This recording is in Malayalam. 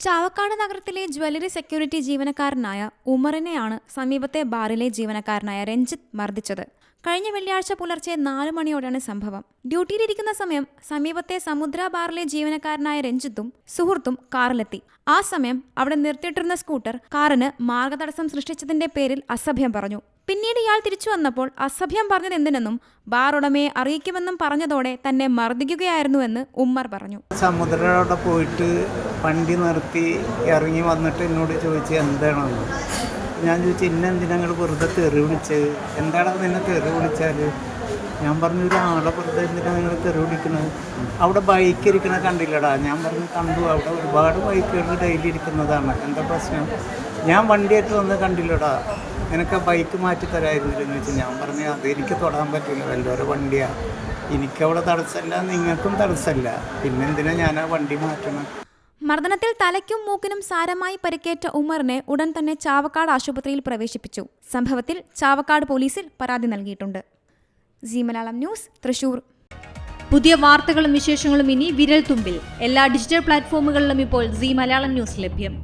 ചാവക്കാട് നഗരത്തിലെ ജ്വല്ലറി സെക്യൂരിറ്റി ജീവനക്കാരനായ ഉമറിനെയാണ് സമീപത്തെ ബാറിലെ ജീവനക്കാരനായ രഞ്ജിത്ത് മർദ്ദിച്ചത്. കഴിഞ്ഞ വെള്ളിയാഴ്ച പുലർച്ചെ നാലു മണിയോടെയാണ് സംഭവം. ഡ്യൂട്ടിയിലിരിക്കുന്ന സമയം സമീപത്തെ സമുദ്ര ബാറിലെ ജീവനക്കാരനായ രഞ്ജിത്തും സുഹൃത്തും കാറിലെത്തി. ആ സമയം അവിടെ നിർത്തിയിട്ടിരുന്ന സ്കൂട്ടർ കാറിന് മാർഗതടസ്സം സൃഷ്ടിച്ചതിന്റെ പേരിൽ അസഭ്യം പറഞ്ഞു. പിന്നീട് ഇയാൾ തിരിച്ചു വന്നപ്പോൾ അസഭ്യം പറഞ്ഞത് എന്തിനെന്നും ബാർ ഉടമയെ അറിയിക്കുമെന്നും പറഞ്ഞതോടെ തന്നെ മർദ്ദിക്കുകയായിരുന്നുവെന്ന് ഉമ്മർ പറഞ്ഞു. സമുദ്രയുടെ പോയിട്ട് വണ്ടി നിർത്തി ഇറങ്ങി വന്നിട്ട് എന്നോട് ചോദിച്ചു എന്താണെന്ന്. ഞാൻ ചോദിച്ചു ഇന്ന എന്തിനാ നിങ്ങൾ വെറുതെ തെറി വിളിച്ചത് എന്താണ് നിന്നെ തെറി വിളിച്ചാൽ ഞാൻ പറഞ്ഞു ഒരാളെ വെറുതെ എന്തിനാണ് നിങ്ങൾ തെറി വിളിക്കുന്നത് അവിടെ ബൈക്ക് ഇരിക്കണ കണ്ടില്ലടാ. ഞാൻ പറഞ്ഞു കണ്ടു അവിടെ ഒരുപാട് ബൈക്കുകൾ ഡെയിലി ഇരിക്കുന്നതാണ്. എന്താ പ്രശ്നം? ഞാൻ വണ്ടിയായിട്ട് വന്ന് കണ്ടില്ലടാ. നിനക്ക് ആ ബൈക്ക് മാറ്റി തരായിരുന്നില്ലെന്ന് വെച്ചാൽ ഞാൻ പറഞ്ഞു അത് എനിക്ക് തൊടാൻ പറ്റില്ല വല്ലൊരു വണ്ടിയാണ് എനിക്കവിടെ തടസ്സമല്ല നിങ്ങൾക്കും തടസ്സമില്ല. പിന്നെ എന്തിനാ ഞാൻ ആ വണ്ടി മാറ്റണം? മർദ്ദനത്തിൽ തലയ്ക്കും മൂക്കിനും സാരമായി പരിക്കേറ്റ ഉമറിനെ ഉടൻ തന്നെ ചാവക്കാട് ആശുപത്രിയിൽ പ്രവേശിപ്പിച്ചു. സംഭവത്തിൽ ചാവക്കാട് പോലീസിൽ പരാതി നൽകിയിട്ടുണ്ട്. G Malayalam news Thrissur. പുതിയ വാർത്തകളും വിശേഷങ്ങളും ഇനി വിരൽ തുമ്പിൽ എല്ലാ ഡിജിറ്റൽ പ്ലാറ്റ്ഫോമുകളിലും ഇപ്പോൾ സി മലയാളം ന്യൂസ് ലഭ്യം.